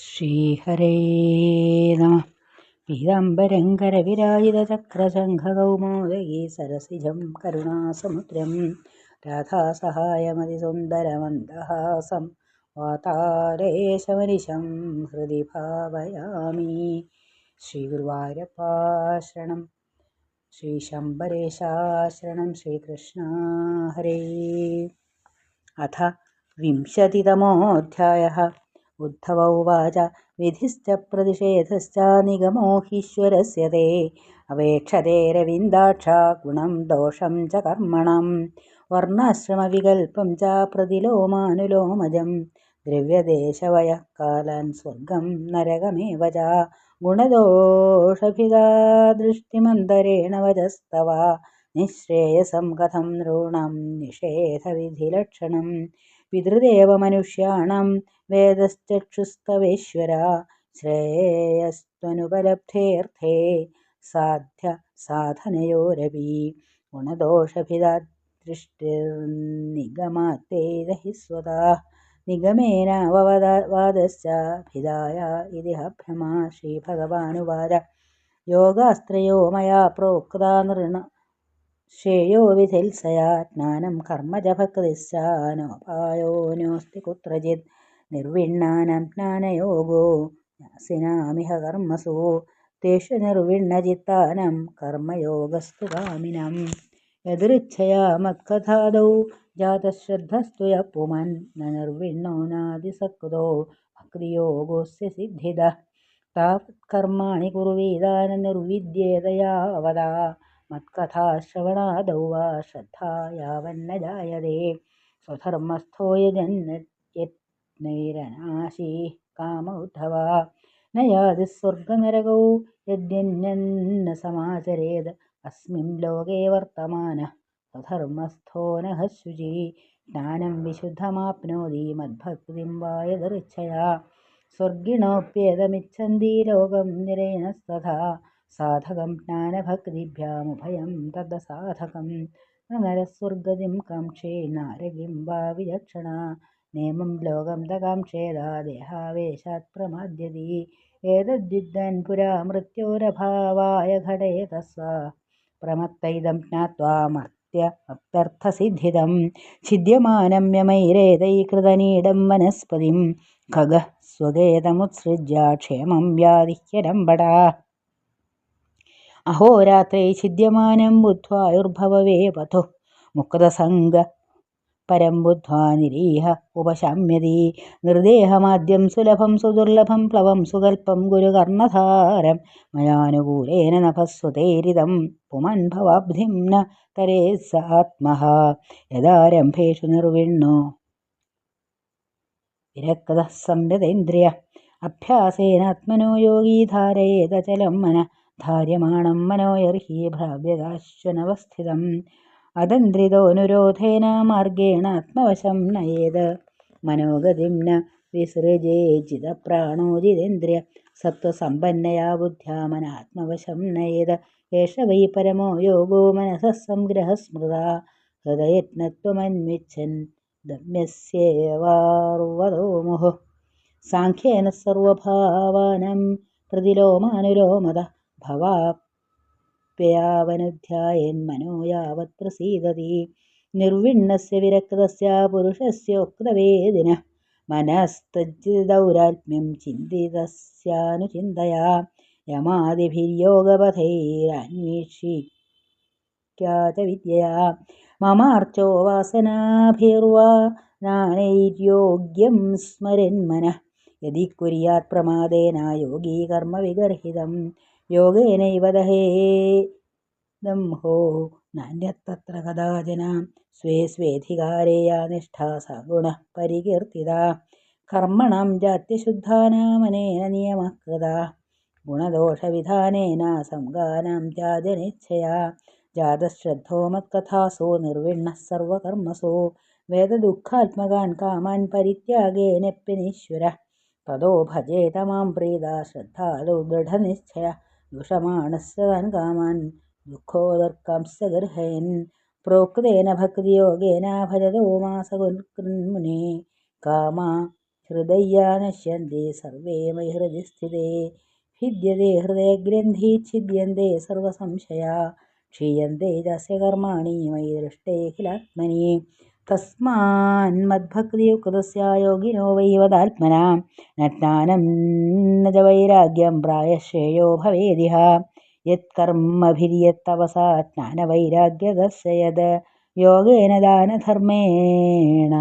ശ്രീഹരേ നമ. പീതാംബരങ്കരവിരാജിതചക്രശംഖകൗമോദയീ സരസിജം കരുണാസമുദ്രം. രാധാസഹായമതിസുന്ദരമന്ദഹാസം. വാതാരേശമനിശം ഹൃദി ഭാവയാമി. ശ്രീഗുരുവായൂരപ്പാശ്രണം. ശ്രീശംബരേശാശ്രണം. ശ്രീകൃഷ്ണ ഹരേ അഥ विंशतितमोऽध्यायः उद्धव उवाच विधिश्च प्रतिषेधश्च निगमो हीश्वरस्य ते अवेक्षते रविन्दाक्षा गुणं दोषं च कर्मणां वर्णाश्रमविकल्पं च प्रतिलोमानुलोमजं द्रव्यदेशवयः कालान् स्वर्गं नरकमेव च गुणदोषभिदादृष्टिमन्तरेण वचस्तव निःश्रेयसं कथं नॄणां निषेधविधिलक्षणं पितृदेवमनुष्याणां वेदश्चक्षुस्तवेश्वर ശ്രേയസ്ത്വനുപലബ്ധേർത്ഥേ സാധ്യ സാധനയോരപി ഗുണദോഷഭിദാദൃഷ്ടിർനിഗമാത്തേത ഹി സ്വതാ നിഗമേനാവവാദശ്ച ഭിദായ ഇതി ഭ്രമാ ശ്രീഭഗവാനുവാച യോഗാസ്ത്രയോ മയാ പ്രോക്താ നൃണ ശ്രേയോ വിധിത്സയാ ജ്ഞാനം കർമ്മ ച ഭക്തിശ്ച നോപായോനോസ്തി കുത്രചിത് നിർവിണ്ണാനം ജ്ഞാനയോഗോ ജ്ഞാസിനാമിഹ കർമ്മസു തേഷു നിർവിണ്ണചിത്താനം കർമ്മയോഗസ്തു കാമിനം യദൃച്ഛയാ മത്കഥാദൗ ജാതശ്രദ്ധസ്തു യ പുമൻ ന നിർവിണ്ണോ നാദിസക്തോ ഭക്തിയോഗോസ്യ സിദ്ധിത. താവത് കർമാണി കുർവീദാന നിർവിദ്യേതയാവതാ മത്കഥാശ്രവണാദൗ വാ ശ്രദ്ധാ ജായതേ സ്വധർമ്മസ്ഥോ യജന്നൈരനാശീ കാമ ഉദ്ധവ ന യാതി സ്വർഗനരകൗ യദ്യന്യന്ന സമാചരേത്. അസ്മിൻ ലോകേ വർത്തമാന സ്വധർമ്മസ്ഥോ ശുചി. ജ്ഞാനം വിശുദ്ധമാപ്നോതി മദ്ഭക്തിം വാ യദൃച്ഛയാ സ്വർഗിണോപ്യേതമിച്ഛന്തി ലോകം നിരേണസ്തഥാ സാധകം ജ്ഞാനഭക്തിഭ്യാമുഭയം തദസാധകം. നരസ്വർഗതിം കാംക്ഷേ നാരകിം വാ വിചക്ഷണ നേമം ലോകം തകാംക്ഷേതാ ദേഹാവേശാത് പ്രമാദ്യതി ഏതദ്വിദ്വാൻ പുരാ മൃത്യോരഭാവായ ഘടേതസ്വ പ്രമത്തൈതം ജ്ഞാത്വാ മർത്യ അപ്യർത്ഥസിദ്ധിദം ഛിദ്യമാനം യമൈരേതൈകൃതനീഡം വനസ്പതിം. ഖഗ സ്വഗേതമുത്സൃജ്യ ക്ഷേമം വ്യാധിഹ്യരംബടാ അഹോരാത്രൈ ഛിദ്യമാനം ബുദ്ധ്വായുർഭവവേ പഥുഃ മുക്തസംഗ പരം ബുദ്ധ്വാ നിരീഹ ഉപശാമ്യതി. നിർദേഹമാദ്യം സുലഭം സുദുർലഭം പ്ലവം സുകൽപ്പം ഗുരുകർണധാരം. മയാനുകൂലേന നഭസ്വതേരിതം പുമൻ ഭവാബ്ധിം ന തരേ സ ആത്മഹ. യദാരംഭേഷു നിർവിണ്ണു. വിരക്ത സംരതേന്ദ്രിയ. അഭ്യാസേനാത്മനോ യോഗീ ധാരയേതചലം മന. ധാര്യമാണം മനോയർഹി ഭ്രാവ്യതാശ്വനവസ്ഥിതം അതന്ത്രിതോനുരോധേന മാർഗേണ ആത്മവശം നയേത്. മനോഗതിം ന വിസൃജേജിതപ്രാണോ ജിതേന്ദ്രിയ സത്വസമ്പന്നയാ ബുദ്ധ്യാ മനാത്മവശം നയേത്. ഏഷ വൈ പരമോ യോഗോ മനസഃ സംഗ്രഹസ്മൃത ഹൃദയജ്ഞത്വമന്വിച്ഛൻ ഗമ്യസ്യേവാർവതോ മുഹുഃ. സാഖ്യേന സർവഭാവാനം പ്രതിലോമാനുലോമത ഭവാപ്യയാവനുധ്യായൻ മനോ യാവത് പ്രസീദതി നിർവിണ്ണസ്യ വിരക്തസ്യ പുരുഷസ്യോക്തവേദിനഃ മനസ്തജ്ജിതൗരാത്മ്യം ചിന്തിതസ്യാനുചിന്തയാ. യമാദിഭിര്യോഗപഥൈരന്വേഷിക്യാ ച വിദ്യയാ മമാർച്ചോ വാസനാഭിർവാ. നാനൈര്യോഗ്യം यदि कुर्यात् കുര്യാത് പ്രമാദേന യോഗീ കർമ്മവിഗർഹിതം യോഗേനൈവ ദഹേദംഹോ നാന്യത്തത്ര കഥാചന സ്വേ സ്വേധികാരേ യാ നിഷ്ഠാ സ ഗുണഃ പരികീർത്തിതാ കർമ്മണം ജാത്യശുദ്ധാനാമനേന നിയമഃ കൃതാ ഗുണദോഷവിധാനേന സംഗാനാം ത്യാജനേച്ഛയാ ജാതശ്രദ്ധോ മത്കഥാസോ നിർവിണ്ണഃ സർവകർമ്മസു വേദദുഃഖാത്മകാൻ കാമാൻ പരിത്യാഗേനപ്യനീശ്വരഃ തതോ ഭജേത മാം പ്രീത ദുഷമാണസ്രവാൻ കാമാൻ ദുഃഖോദർക്കാംസഗർഹയൻ. പ്രോക്തേന ഭക്തിയോഗേന ഭജതോ മാസകുൽകൃന്മുനെ കാമാ ഹൃദയ്യാ നശ്യന്തി സർവേ മൈ ഹൃദി സ്ഥിതേ. ഭിദ്യത്തെ ഹൃദയഗ്രന്ഥി ഛിദ്യന്തേ സർവസംശയാ. ക്ഷീയന്തേ ചസ്യ കർമാണി മയി ദൃഷ്ടേ കിലാത്മനി തസ്മാന്മദ്ഭക്തിയുക്തസ്യായോഗിനോ വൈവതാത്മനാ. നജ്ഞാനം ന ച വൈരാഗ്യം പ്രായശ്രേയോ ഭവേദിഹ. യത്കർമ്മഭിര്യത്തപസാ ജ്ഞാനവൈരാഗ്യദർശയത് യോഗേന ദാനധർമ്മേണ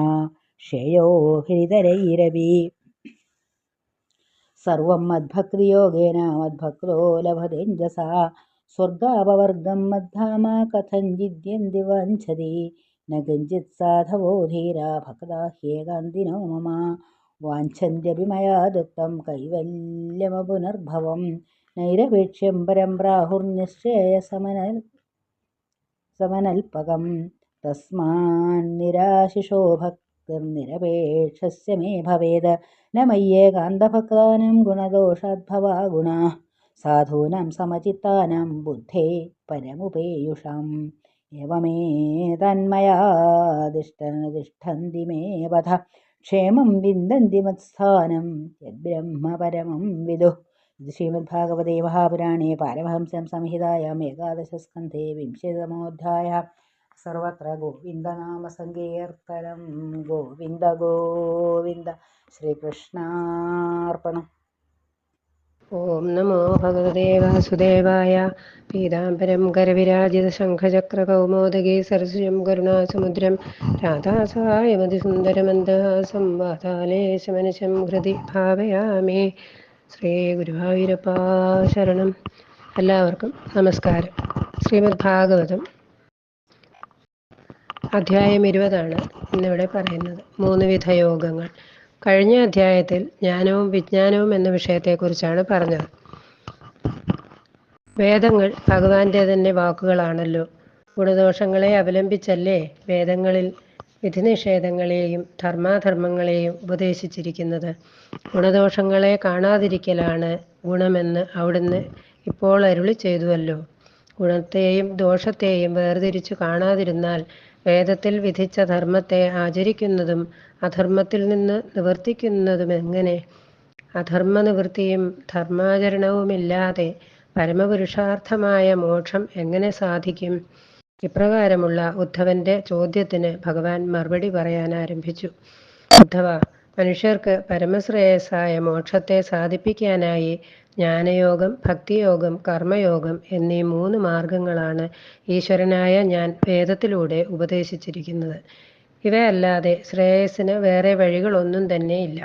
ശ്രേയോ ഹരിതരൈരവി. സർവം മദ്ഭക്തിയോഗേന മദ്ഭക്തോ ലഭതേഞ്ജസാ സ്വർഗാപവർഗം മദ്ധാമ കഥഞ്ചിദ്യന്തി വാഞ്ചതി. न किञ्चित् साधवो धीरा भक्ता ह्येकान्तिनो मम वाञ्छन्त्यपि मया दत्तं कैवल्यमपुनर्भवं नैरपेक्ष्यं परं प्राहुर्निश्चयसमनल्पकं तस्मान्निराशिषो भक्तिर्निरपेक्षस्य मे भवेद् न मय्येकान्तभक्तानां गुणदोषाद्भवा गुणाः साधूनां समचित्तानां बुद्धे परमुपेयुषाम् एवमे तन्मयादिष्टनतिष्ठन्ति मे वध क्षेमं विन्दन्ति मत्स्थानं यद्ब्रह्मपरमं विदुः इति श्रीमद्भागवते महापुराणे पारमहंस्यां संहितायाम् एकादशस्कन्धे विंशतमोऽध्यायः सर्वत्र गोविन्दनामसङ्कीर्तनं गोविन्द गोविन्द श्रीकृष्णार्पणम् ഓം നമോ ഭഗവതേ വാസുദേവായ. പീതാംബരം കരവിരാജിതശംഖചക്രകൗമോദഗീ സരസ്വം കരുണാസമുദ്രം. രാധാസായമതിസുന്ദരമന്ദഹാസം വാതാലേശമനിശം ഹൃദി ഭാവയാമേ. ശ്രീ ഗുരുവായൂരപ്പാശരണം എല്ലാവർക്കും നമസ്കാരം. ശ്രീമദ് ഭാഗവതം അധ്യായം ഇരുപതാണ് ഇന്നിവിടെ പറയുന്നത് മൂന്ന് വിധ യോഗങ്ങൾ കഴിഞ്ഞ അധ്യായത്തിൽ ജ്ഞാനവും വിജ്ഞാനവും എന്ന വിഷയത്തെക്കുറിച്ചാണ് പറഞ്ഞത്. വേദങ്ങൾ ഭഗവാന്റെ തന്നെ വാക്കുകളാണല്ലോ. ഗുണദോഷങ്ങളെ അവലംബിച്ചല്ലേ വേദങ്ങളിൽ വിധിനിഷേധങ്ങളെയും ധർമാധർമ്മങ്ങളെയും ഉപദേശിച്ചിരിക്കുന്നത്? ഗുണദോഷങ്ങളെ കാണാതിരിക്കലാണ് ഗുണമെന്ന് അവിടുന്ന് ഇപ്പോൾ അരുളി ചെയ്തുവല്ലോ. ഗുണത്തെയും ദോഷത്തെയും വേർതിരിച്ചു കാണാതിരുന്നാൽ വേദത്തിൽ വിധിച്ച ധർമ്മത്തെ ആചരിക്കുന്നതും അധർമ്മത്തിൽ നിന്ന് നിവർത്തിക്കുന്നതും എങ്ങനെ? അധർമ്മ നിവൃത്തിയും ധർമാചരണവുമില്ലാതെ പരമപുരുഷാർത്ഥമായ മോക്ഷം എങ്ങനെ സാധിക്കും? ഇപ്രകാരമുള്ള ഉദ്ധവന്റെ ചോദ്യത്തിന് ഭഗവാൻ മറുപടി പറയാൻ ആരംഭിച്ചു ഉദ്ധവ മനുഷ്യർക്ക് പരമശ്രേയസായ മോക്ഷത്തെ സാധിപ്പിക്കാനായി ജ്ഞാനയോഗം ഭക്തിയോഗം കർമ്മയോഗം എന്നീ മൂന്ന് മാർഗങ്ങളാണ് ഈശ്വരനായ ഞാൻ വേദത്തിലൂടെ ഉപദേശിച്ചിരിക്കുന്നത്. ഇവയല്ലാതെ ശ്രേയസ്സിന് വേറെ വഴികളൊന്നും തന്നെ ഇല്ല.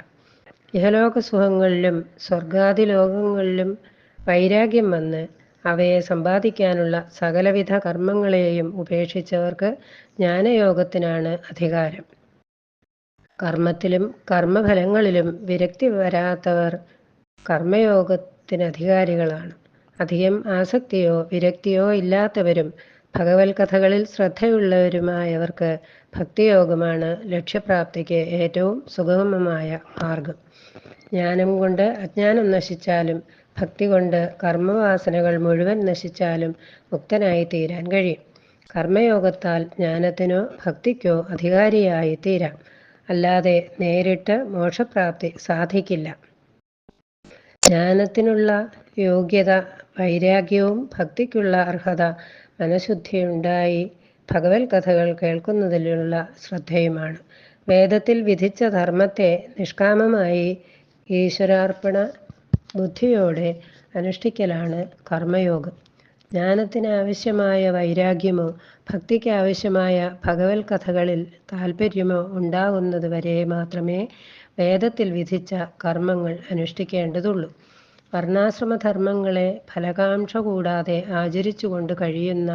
ഇഹലോക സുഖങ്ങളിലും സ്വർഗാദി ലോകങ്ങളിലും വൈരാഗ്യം വന്ന് അവയെ സമ്പാദിക്കാനുള്ള സകലവിധ കർമ്മങ്ങളെയും ഉപേക്ഷിച്ചവർക്ക് ജ്ഞാനയോഗത്തിനാണ് അധികാരം. കർമ്മത്തിലും കർമ്മഫലങ്ങളിലും വിരക്തി വരാത്തവർ കർമ്മയോഗത്തിന് അധികാരികളാണ് അധികം ആസക്തിയോ വിരക്തിയോ ഇല്ലാത്തവരും ഭഗവത് കഥകളിൽ ശ്രദ്ധയുള്ളവരുമായവർക്ക് ഭക്തിയോഗമാണ് ലക്ഷ്യപ്രാപ്തിക്ക് ഏറ്റവും സുഗമമായ മാർഗം. ജ്ഞാനം കൊണ്ട് അജ്ഞാനം നശിച്ചാലും ഭക്തി കൊണ്ട് കർമ്മവാസനകൾ മുഴുവൻ നശിച്ചാലും മുക്തനായി തീരാൻ കഴിയും. കർമ്മയോഗത്താൽ ജ്ഞാനത്തിനോ ഭക്തിക്കോ അധികാരിയായി തീരാം. അല്ലാതെ നേരിട്ട് മോക്ഷപ്രാപ്തി സാധിക്കില്ല. ജ്ഞാനത്തിനുള്ള യോഗ്യത വൈരാഗ്യവും ഭക്തിക്കുള്ള അർഹത മനഃശുദ്ധിയുണ്ടായി ഭഗവത് കഥകൾ കേൾക്കുന്നതിലുള്ള ശ്രദ്ധയുമാണ്. വേദത്തിൽ വിധിച്ച ധർമ്മത്തെ നിഷ്കാമമായി ഈശ്വരാർപ്പണ ബുദ്ധിയോടെ അനുഷ്ഠിക്കലാണ് കർമ്മയോഗം. ജ്ഞാനത്തിന് ആവശ്യമായ വൈരാഗ്യമോ ഭക്തിക്ക് ആവശ്യമായ ഭഗവത് കഥകളിൽ താല്പര്യമോ ഉണ്ടാകുന്നത് വരെ മാത്രമേ വേദത്തിൽ വിധിച്ച കർമ്മങ്ങൾ അനുഷ്ഠിക്കേണ്ടതുള്ളൂ. വർണാശ്രമധർമ്മങ്ങളെ ഫലകാംക്ഷ കൂടാതെ ആചരിച്ചുകൊണ്ട് കഴിയുന്ന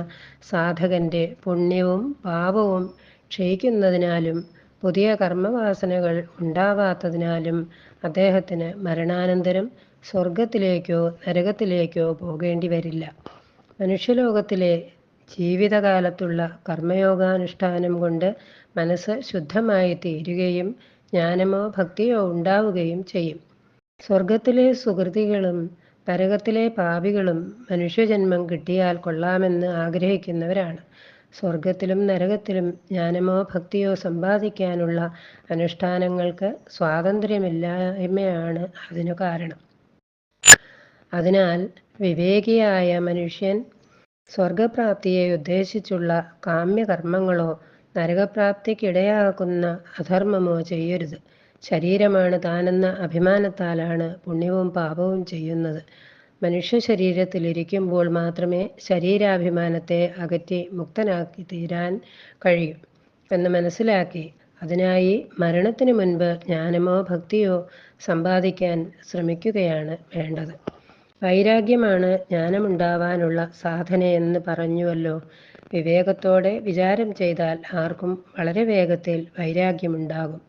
സാധകന്റെ പുണ്യവും പാപവും ക്ഷയിക്കുന്നതിനാലും പുതിയ കർമ്മവാസനകൾ ഉണ്ടാവാത്തതിനാലും അദ്ദേഹത്തിന് മരണാനന്തരം സ്വർഗത്തിലേക്കോ നരകത്തിലേക്കോ പോകേണ്ടി വരില്ല. മനുഷ്യലോകത്തിലെ ജീവിതകാലത്തുള്ള കർമ്മയോഗാനുഷ്ഠാനം കൊണ്ട് മനസ്സ് ശുദ്ധമായി തീരുകയും ജ്ഞാനമോ ഭക്തിയോ ഉണ്ടാവുകയും ചെയ്യും. സ്വർഗത്തിലെ സുഹൃതികളും നരകത്തിലെ പാപികളും മനുഷ്യജന്മം കിട്ടിയാൽ കൊള്ളാമെന്ന് ആഗ്രഹിക്കുന്നവരാണ്. സ്വർഗത്തിലും നരകത്തിലും ജ്ഞാനമോ ഭക്തിയോ സമ്പാദിക്കാനുള്ള അനുഷ്ഠാനങ്ങൾക്ക് സ്വാതന്ത്ര്യമില്ലായ്മയാണ് അതിനു കാരണം. അതിനാൽ വിവേകിയായ മനുഷ്യൻ സ്വർഗപ്രാപ്തിയെ ഉദ്ദേശിച്ചുള്ള കാമ്യകർമ്മങ്ങളോ നരകപ്രാപ്തിക്കിടയാക്കുന്ന അധർമ്മമോ ചെയ്യരുത്. ശരീരമാണ് താനെന്ന അഭിമാനത്താലാണ് പുണ്യവും പാപവും ചെയ്യുന്നത്. മനുഷ്യ ശരീരത്തിലിരിക്കുമ്പോൾ മാത്രമേ ശരീരാഭിമാനത്തെ അകറ്റി മുക്തനാക്കി തീരാൻ കഴിയൂ എന്ന് മനസ്സിലാക്കി അതിനായി മരണത്തിനു മുൻപ് ജ്ഞാനമോ ഭക്തിയോ സമ്പാദിക്കാൻ ശ്രമിക്കുകയാണ് വേണ്ടത്. വൈരാഗ്യമാണ് ജ്ഞാനമുണ്ടാവാനുള്ള സാധനയെന്ന് പറഞ്ഞുവല്ലോ. വിവേകത്തോടെ വിചാരം ചെയ്താൽ ആർക്കും വളരെ വേഗത്തിൽ വൈരാഗ്യമുണ്ടാകും.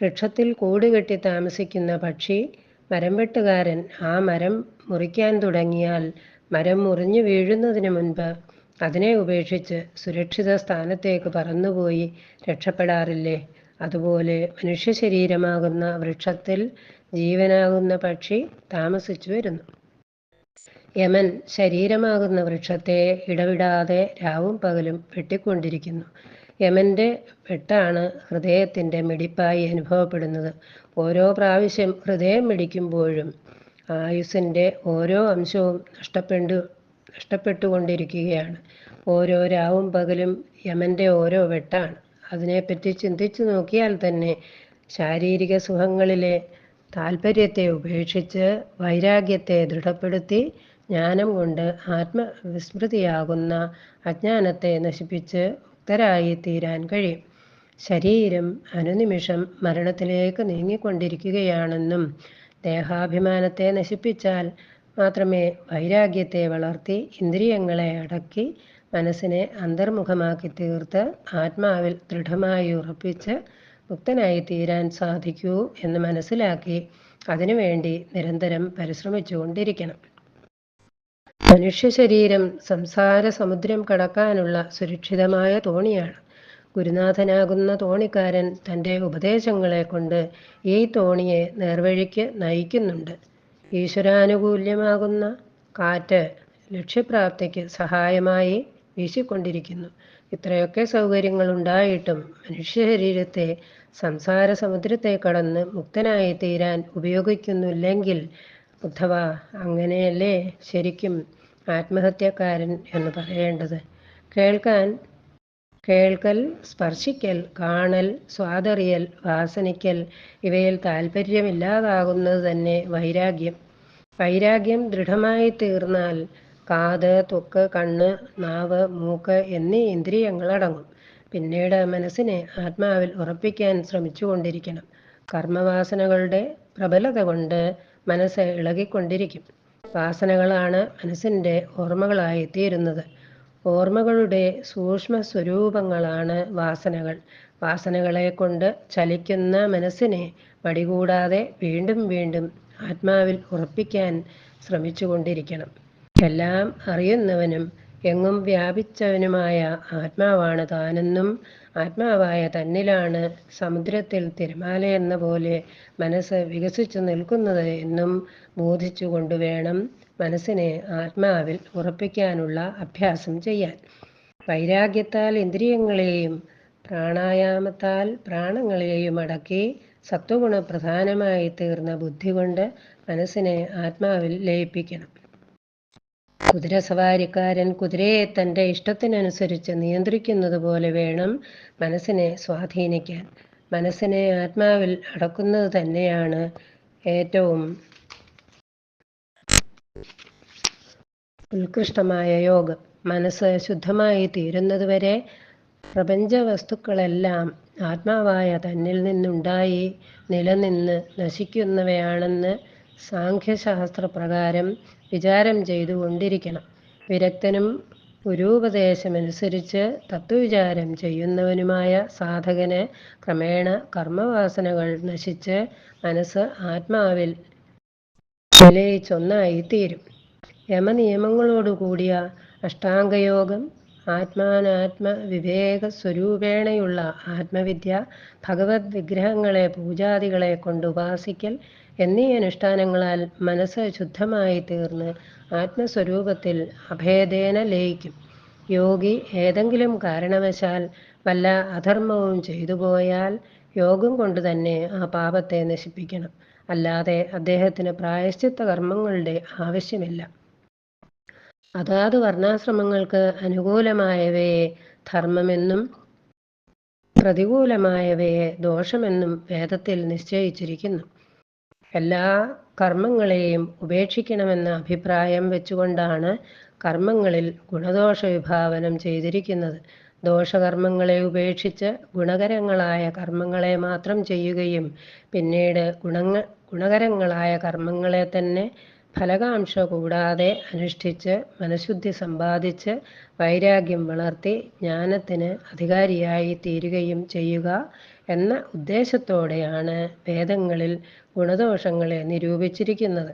വൃക്ഷത്തിൽ കൂടുകെട്ടി താമസിക്കുന്ന പക്ഷി മരം വെട്ടുകാരൻ ആ മരം മുറിക്കാൻ തുടങ്ങിയാൽ മരം മുറിഞ്ഞു വീഴുന്നതിന് മുൻപ് അതിനെ ഉപേക്ഷിച്ച് സുരക്ഷിത സ്ഥാനത്തേക്ക് പറന്നുപോയി രക്ഷപ്പെടാറില്ലേ? അതുപോലെ മനുഷ്യ ശരീരമാകുന്ന വൃക്ഷത്തിൽ ജീവനാകുന്ന പക്ഷി താമസിച്ചു വരുന്നു. യമൻ ശരീരമാകുന്ന വൃക്ഷത്തെ ഇടവിടാതെ രാവും പകലും വെട്ടിക്കൊണ്ടിരിക്കുന്നു. യമന്റെ വെട്ടാണ് ഹൃദയത്തിന്റെ മിടിപ്പായി അനുഭവപ്പെടുന്നത്. ഓരോ പ്രാവശ്യം ഹൃദയം മിടിക്കുമ്പോഴും ആയുസിന്റെ ഓരോ അംശവും നഷ്ടപ്പെട്ടു നഷ്ടപ്പെട്ടുകൊണ്ടിരിക്കുകയാണ്. ഓരോ രാവും പകലും യമന്റെ ഓരോ വെട്ടാണ്. അതിനെപ്പറ്റി ചിന്തിച്ചു നോക്കിയാൽ തന്നെ ശാരീരിക സുഖങ്ങളിലെ താല്പര്യത്തെ ഉപേക്ഷിച്ച് വൈരാഗ്യത്തെ ദൃഢപ്പെടുത്തി ജ്ഞാനം കൊണ്ട് ആത്മവിസ്മൃതിയാകുന്ന അജ്ഞാനത്തെ നശിപ്പിച്ച് മുക്തരായി തീരാൻ കഴിയും. ശരീരം അനുനിമിഷം മരണത്തിലേക്ക് നീങ്ങിക്കൊണ്ടിരിക്കുകയാണെന്നും ദേഹാഭിമാനത്തെ നശിപ്പിച്ചാൽ മാത്രമേ വൈരാഗ്യത്തെ വളർത്തി ഇന്ദ്രിയങ്ങളെ അടക്കി മനസ്സിനെ അന്തർമുഖമാക്കി തീർത്ത് ആത്മാവിൽ ദൃഢമായി ഉറപ്പിച്ച് മുക്തനായി തീരാൻ സാധിക്കൂ എന്ന് മനസ്സിലാക്കി അതിനുവേണ്ടി നിരന്തരം പരിശ്രമിച്ചുകൊണ്ടിരിക്കണം. മനുഷ്യ ശരീരം സംസാര സമുദ്രം കടക്കാനുള്ള സുരക്ഷിതമായ തോണിയാണ്. ഗുരുനാഥനാകുന്ന തോണിക്കാരൻ തന്റെ ഉപദേശങ്ങളെ കൊണ്ട് ഈ തോണിയെ നേർവഴിക്ക് നയിക്കുന്നുണ്ട്. ഈശ്വരാനുകൂല്യമാകുന്ന കാറ്റ് ലക്ഷ്യപ്രാപ്തിക്ക് സഹായമായി വീശിക്കൊണ്ടിരിക്കുന്നു. ഇത്രയൊക്കെ സൗകര്യങ്ങൾ ഉണ്ടായിട്ടും മനുഷ്യ ശരീരത്തെ സംസാര സമുദ്രത്തെ കടന്ന് മുക്തനായി തീരാൻ ഉപയോഗിക്കുന്നില്ലെങ്കിൽ ഉദ്ധവ അങ്ങനെയല്ലേ ശരിക്കും ആത്മഹത്യക്കാരൻ എന്ന് പറയേണ്ടത്? കേൾക്കാൻ കേൾക്കൽ സ്പർശിക്കൽ കാണൽ സ്വാതറിയൽ വാസനിക്കൽ ഇവയിൽ താല്പര്യമില്ലാതാകുന്നത് തന്നെ വൈരാഗ്യം. വൈരാഗ്യം ദൃഢമായി തീർന്നാൽ കാത് ത്വക്ക് കണ്ണ് നാവ് മൂക്ക് എന്നീ ഇന്ദ്രിയങ്ങൾ അടങ്ങും. പിന്നീട് മനസ്സിനെ ആത്മാവിൽ ഉറപ്പിക്കാൻ ശ്രമിച്ചുകൊണ്ടിരിക്കണം. കർമ്മവാസനകളുടെ പ്രബലത കൊണ്ട് മനസ്സ് ഇളകിക്കൊണ്ടിരിക്കും. വാസനകളാണ് മനസ്സിന്റെ ഓർമ്മകളായി തീരുന്നത്. ഓർമ്മകളുടെ സൂക്ഷ്മ സ്വരൂപങ്ങളാണ് വാസനകൾ. വാസനകളെ കൊണ്ട് ചലിക്കുന്ന മനസ്സിനെ മടികൂടാതെ വീണ്ടും വീണ്ടും ആത്മാവിൽ ഉറപ്പിക്കാൻ ശ്രമിച്ചുകൊണ്ടിരിക്കണം. എല്ലാം അറിയുന്നവനും എങ്ങും വ്യാപിച്ചവനുമായ ആത്മാവാണ് താനെന്നും ആത്മാവായ തന്നിലാണ് സമുദ്രത്തിൽ തിരമാല എന്ന പോലെ മനസ്സ് വികസിച്ചു നിൽക്കുന്നത് എന്നും ബോധിച്ചുകൊണ്ട് വേണം മനസ്സിനെ ആത്മാവിൽ ഉറപ്പിക്കാനുള്ള അഭ്യാസം ചെയ്യാൻ. വൈരാഗ്യത്താൽ ഇന്ദ്രിയങ്ങളെയും പ്രാണായാമത്താൽ പ്രാണങ്ങളെയും അടക്കി സത്വഗുണ പ്രധാനമായി തീർന്ന ബുദ്ധി കൊണ്ട് മനസ്സിനെ ആത്മാവിൽ ലയിപ്പിക്കണം. കുതിരസവാരിക്കാരൻ കുതിരയെ തന്റെ ഇഷ്ടത്തിനനുസരിച്ച് നിയന്ത്രിക്കുന്നത് പോലെ വേണം മനസ്സിനെ സ്വാധീനിക്കാൻ. മനസ്സിനെ ആത്മാവിൽ അടക്കുന്നത് തന്നെയാണ് ഏറ്റവും ഉത്കൃഷ്ടമായ യോഗം. മനസ്സ് ശുദ്ധമായി തീരുന്നതുവരെ പ്രപഞ്ച വസ്തുക്കളെല്ലാം ആത്മാവായ തന്നിൽ നിന്നുണ്ടായി നിലനിന്ന് നശിക്കുന്നവയാണെന്ന് സാഖ്യശാസ്ത്രപ്രകാരം വിചാരം ചെയ്തു കൊണ്ടിരിക്കണം വിരക്തനും ഗുരൂപദേശമനുസരിച്ച് തത്വവിചാരം ചെയ്യുന്നവനുമായ സാധകന് ക്രമേണ കർമ്മവാസനകൾ നശിച്ച് മനസ്സ് ആത്മാവിൽ തീരും യമനിയമങ്ങളോടുകൂടിയ അഷ്ടാംഗയോഗം ആത്മാനാത്മ വിവേക സ്വരൂപേണയുള്ള ആത്മവിദ്യ ഭഗവത് വിഗ്രഹങ്ങളെ പൂജാദികളെ കൊണ്ട് ഉപാസിക്കൽ എന്നീ അനുഷ്ഠാനങ്ങളാൽ മനസ്സ് ശുദ്ധമായി തീർന്ന് ആത്മസ്വരൂപത്തിൽ അഭേദേന ലയിക്കും. യോഗി ഏതെങ്കിലും കാരണവശാൽ വല്ല അധർമ്മവും ചെയ്തു പോയാൽ യോഗം കൊണ്ട് തന്നെ ആ പാപത്തെ നശിപ്പിക്കണം. അല്ലാതെ അദ്ദേഹത്തിന് പ്രായശ്ചിത്ത കർമ്മങ്ങളുടെ ആവശ്യമില്ല. അതാത് വർണാശ്രമങ്ങൾക്ക് അനുകൂലമായവയെ ധർമ്മമെന്നും പ്രതികൂലമായവയെ ദോഷമെന്നും വേദത്തിൽ നിശ്ചയിച്ചിരിക്കുന്നു. എല്ലാ കർമ്മങ്ങളെയും ഉപേക്ഷിക്കണമെന്ന അഭിപ്രായം വെച്ചുകൊണ്ടാണ് കർമ്മങ്ങളിൽ ഗുണദോഷ വിഭാവനം ചെയ്തിരിക്കുന്നത്. ദോഷകർമ്മങ്ങളെ ഉപേക്ഷിച്ച് ഗുണകരങ്ങളായ കർമ്മങ്ങളെ മാത്രം ചെയ്യുകയും പിന്നീട് ഗുണങ്ങ ഗുണകരങ്ങളായ കർമ്മങ്ങളെ തന്നെ ഫലകാംക്ഷ കൂടാതെ അനുഷ്ഠിച്ച് മനഃശുദ്ധി സമ്പാദിച്ച് വൈരാഗ്യം വളർത്തി ജ്ഞാനത്തിന് അധികാരിയായി തീരുകയും ചെയ്യുക എന്ന ഉദ്ദേശത്തോടെയാണ് വേദങ്ങളിൽ ഗുണദോഷങ്ങളെ നിരൂപിച്ചിരിക്കുന്നത്.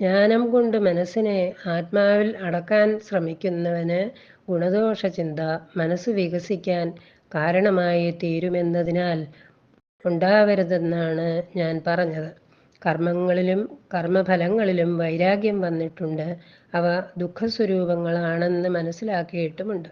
ജ്ഞാനം കൊണ്ട് മനസ്സിനെ ആത്മാവിൽ അടക്കാൻ ശ്രമിക്കുന്നവന് ഗുണദോഷ ചിന്ത മനസ്സ് വികസിക്കാൻ കാരണമായി തീരുമെന്നതിനാൽ ഉണ്ടാവരുതെന്നാണ് ഞാൻ പറഞ്ഞത്. കർമ്മങ്ങളിലും കർമ്മഫലങ്ങളിലും വൈരാഗ്യം വന്നിട്ടുണ്ട്. അവ ദുഃഖസ്വരൂപങ്ങളാണെന്ന് മനസ്സിലാക്കിയിട്ടുമുണ്ട്.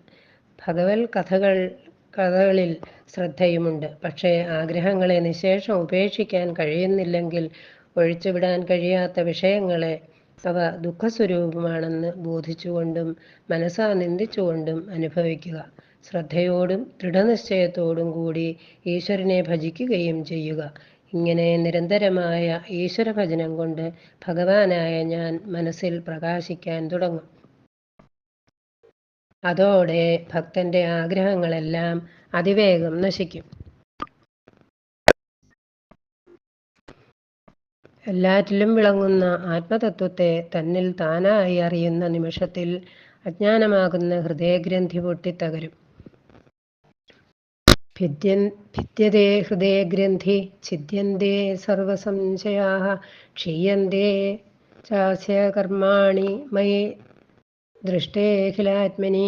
ഭഗവത് കഥകൾ കഥകളിൽ ശ്രദ്ധയുമുണ്ട്. പക്ഷേ ആഗ്രഹങ്ങളെ നിശേഷം ഉപേക്ഷിക്കാൻ കഴിയുന്നില്ലെങ്കിൽ ഒഴിച്ചുവിടാൻ കഴിയാത്ത വിഷയങ്ങളെ അവ ദുഃഖസ്വരൂപമാണെന്ന് ബോധിച്ചുകൊണ്ടും മനസ്സാ നിന്ദിച്ചുകൊണ്ടും അനുഭവിക്കുക. ശ്രദ്ധയോടും ദൃഢനിശ്ചയത്തോടും കൂടി ഈശ്വരനെ ഭജിക്കുകയും ചെയ്യുക. ഇങ്ങനെ നിരന്തരമായ ഈശ്വരഭജനം കൊണ്ട് ഭഗവാനായ ഞാൻ മനസ്സിൽ പ്രകാശിക്കാൻ തുടങ്ങും. അതോടെ ഭക്തന്റെ ആഗ്രഹങ്ങളെല്ലാം അതിവേഗം നശിക്കും. എല്ലാറ്റിലും വിളങ്ങുന്ന ആത്മതത്വത്തെ തന്നിൽ താനായി അറിയുന്ന നിമിഷത്തിൽ അജ്ഞാനമാകുന്ന ഹൃദയഗ്രന്ഥി പൊട്ടിത്തകരും. ഭിദ്യൻ ഭിദ്യതേ ഹൃദയഗ്രന്ഥി ഛിദ്യന്തേ സർവസംശയാ ക്ഷീയന്തേ ചാസ്യ കർമാണി മയി ദൃഷ്ടേഖിലാത്മനി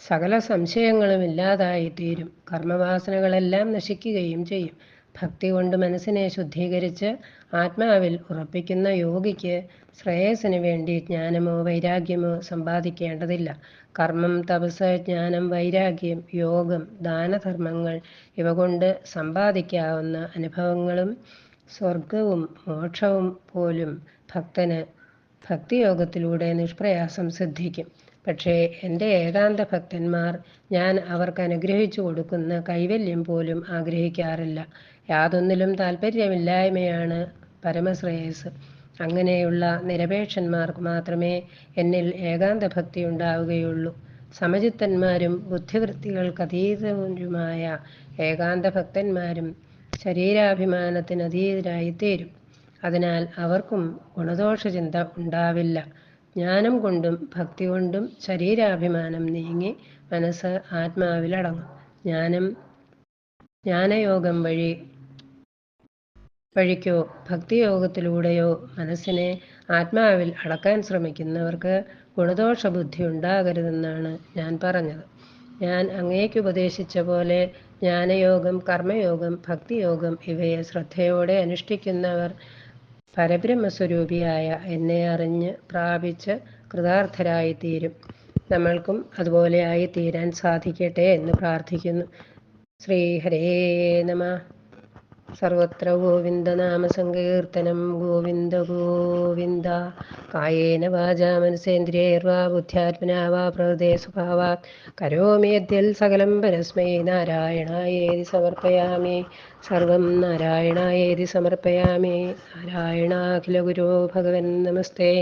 സകല സംശയങ്ങളും ഇല്ലാതായിത്തീരും. കർമ്മവാസനകളെല്ലാം നശിക്കുകയും ചെയ്യും. ഭക്തി കൊണ്ട് മനസ്സിനെ ശുദ്ധീകരിച്ച് ആത്മാവിൽ ഉറപ്പിക്കുന്ന യോഗിക്ക് ശ്രേയസ്സിന് വേണ്ടി ജ്ഞാനമോ വൈരാഗ്യമോ സമ്പാദിക്കേണ്ടതില്ല. കർമ്മം തപസ് ജ്ഞാനം വൈരാഗ്യം യോഗം ദാനധർമ്മങ്ങൾ ഇവ കൊണ്ട് സമ്പാദിക്കാവുന്ന അനുഭവങ്ങളും സ്വർഗവും മോക്ഷവും പോലും ഭക്തന് ഭക്തിയോഗത്തിലൂടെ നിഷ്പ്രയാസം സിദ്ധിക്കും. പക്ഷേ എന്റെ ഏകാന്ത ഭക്തന്മാർ ഞാൻ അവർക്ക് അനുഗ്രഹിച്ചു കൊടുക്കുന്ന കൈവല്യം പോലും ആഗ്രഹിക്കാറില്ല. യാതൊന്നിലും താല്പര്യമില്ലായ്മയാണ് പരമശ്രേയസ്. അങ്ങനെയുള്ള നിരപേക്ഷന്മാർക്ക് മാത്രമേ എന്നിൽ ഏകാന്ത ഭക്തി ഉണ്ടാവുകയുള്ളൂ. സമചിത്തന്മാരും ബുദ്ധിവൃത്തികൾക്കതീതരുമായ ഏകാന്ത ഭക്തന്മാരും ശരീരാഭിമാനത്തിന് അതീതരായിത്തീരും അതിനാൽ അവർക്കും ഗുണദോഷചിന്ത ഉണ്ടാവില്ല. ജ്ഞാനം കൊണ്ടും ഭക്തി കൊണ്ടും ശരീരാഭിമാനം നീങ്ങി മനസ്സ് ആത്മാവിലടങ്ങും. ജ്ഞാനം ജ്ഞാനയോഗം വഴി വഴിക്കോ ഭക്തിയോഗത്തിലൂടെയോ മനസ്സിനെ ആത്മാവിൽ അടക്കാൻ ശ്രമിക്കുന്നവർക്ക് ഗുണദോഷ ബുദ്ധി ഉണ്ടാകരുതെന്നാണ് ഞാൻ പറഞ്ഞത്. ഞാൻ അങ്ങേക്ക് ഉപദേശിച്ച പോലെ ജ്ഞാനയോഗം കർമ്മയോഗം ഭക്തിയോഗം ഇവയെ ശ്രദ്ധയോടെ അനുഷ്ഠിക്കുന്നവർ പരബ്രഹ്മസ്വരൂപിയായ എന്നെ അറിഞ്ഞ് പ്രാപിച്ച് കൃതാർത്ഥരായിത്തീരും. നമ്മൾക്കും അതുപോലെ തീരാൻ സാധിക്കട്ടെ എന്ന് പ്രാർത്ഥിക്കുന്നു. ശ്രീഹരേ നമ. സർവത്ര ഗോവിന്ദനാമസങ്കീർത്തനം ഗോവിന്ദ ഗോവിന്ദ. കായേന വാച മനസേന്ദ്രിയർവാ ബുദ്ധ്യാത്മനാ വാ പ്രകൃതേ സ്വഭാവാത് കരോമി സകലം പരസ്മൈ നാരായണായേതി സമർപ്പയാമി. സർവം നാരായണായേതി സമർപ്പയാമി. നാരായണാഖില ഗുരോ ഭഗവൻ നമസ്തേ.